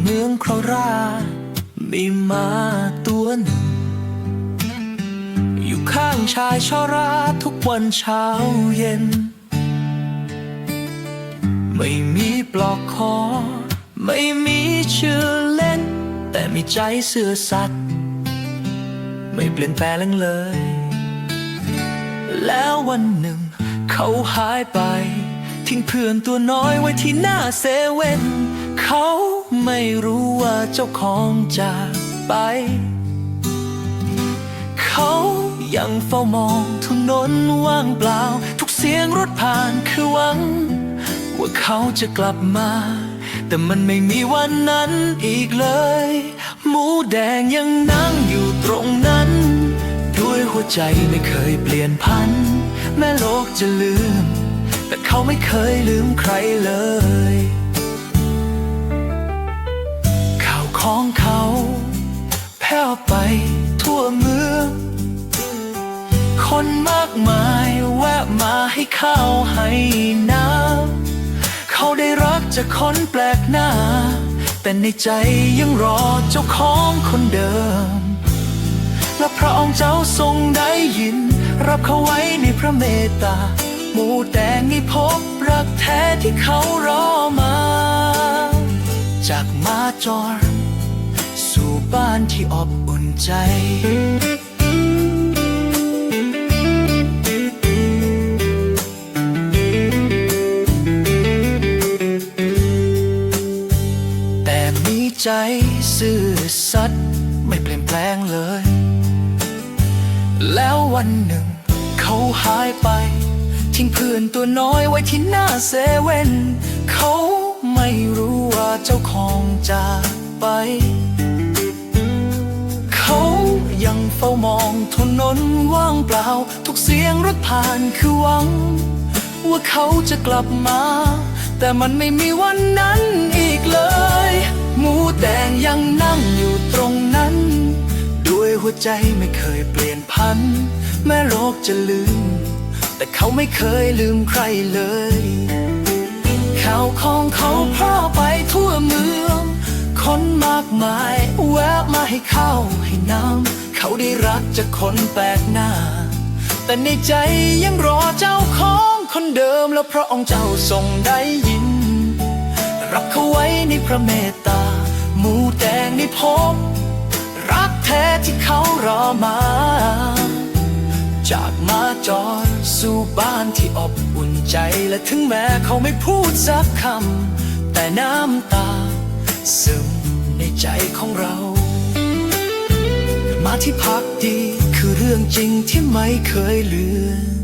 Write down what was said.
เมืองโคราชมีมาตัวหนึ่ง อยู่ข้างชายชราทุกวันเช้าเย็น ไม่มีปลอกคอ ไม่มีชื่อเล่น แต่มีใจเสื่อสัตย์ไม่เปลี่ยนแปลงเลย แล้ววันหนึ่ง เขาหายไป ทิ้งเพื่อนตัวน้อยไว้ที่หน้าเซเว่นเขา ไม่รู้ว่าเจ้าของจากไป เขายังเฝ้ามองถนนว่างเปล่า ทุกเสียงรถผ่านคือหวัง ว่าเขาจะกลับมา แต่มันไม่มีวันนั้นอีกเลย หมูแดงยังนั่งอยู่ตรงนั้น ด้วยหัวใจไม่เคยเปลี่ยนพัน แม้โลกจะลืม แต่เขาไม่เคยลืมใครเลย ของเขา แผ่วไปทั่วเมือง คนมากมายแวะมาให้ข้าวให้น้ำเขาได้รักจากคนแปลกหน้า แต่ในใจยังรอเจ้าของคนเดิม และพระองค์เจ้าทรงได้ยิน รับเขาไว้ในพระเมตตาหมูแดงนี่พบรักแท้ที่เขารอมา จากมาจอร บ้านที่อบอุ่นใจแต่มีใจซื่อสัตย์ไม่เปลี่ยนแปลงเลย แล้ววันหนึ่ง เขาหายไป ทิ้งเพื่อนตัวน้อยไว้ที่หน้าเซเว่น เขาไม่รู้ว่าเจ้าของจากไป เฝ้ามองถนนว่างเปล่า ทุกเสียงรถผ่านคือหวัง ว่าเขาจะกลับมา แต่มันไม่มีวันนั้นอีกเลย หมูแดงยังนั่งอยู่ตรงนั้น ด้วยหัวใจไม่เคยเปลี่ยนพัน แม้โลกจะลืม แต่เขาไม่เคยลืมใครเลยข่าวของเขาพร่อไปทั่วเมือง คนมากมายแวะมาให้ข้าวให้น้ำ เขาได้รักจากคนแปลกหน้า แต่ในใจยังรอเจ้าของคนเดิมแล้วพระองค์เจ้าทรงได้ยิน รับเขาไว้ในพระเมตตา หมูแดงได้พบ รักแท้ที่เขารอมา จากมาจอดสู่บ้านที่อบอุ่นใจและถึงแม้เขาไม่พูดสักคำแต่น้ำตา ซึมในใจของเรา มาที่พักดีคือเรื่องจริงที่ไม่เคยเลือน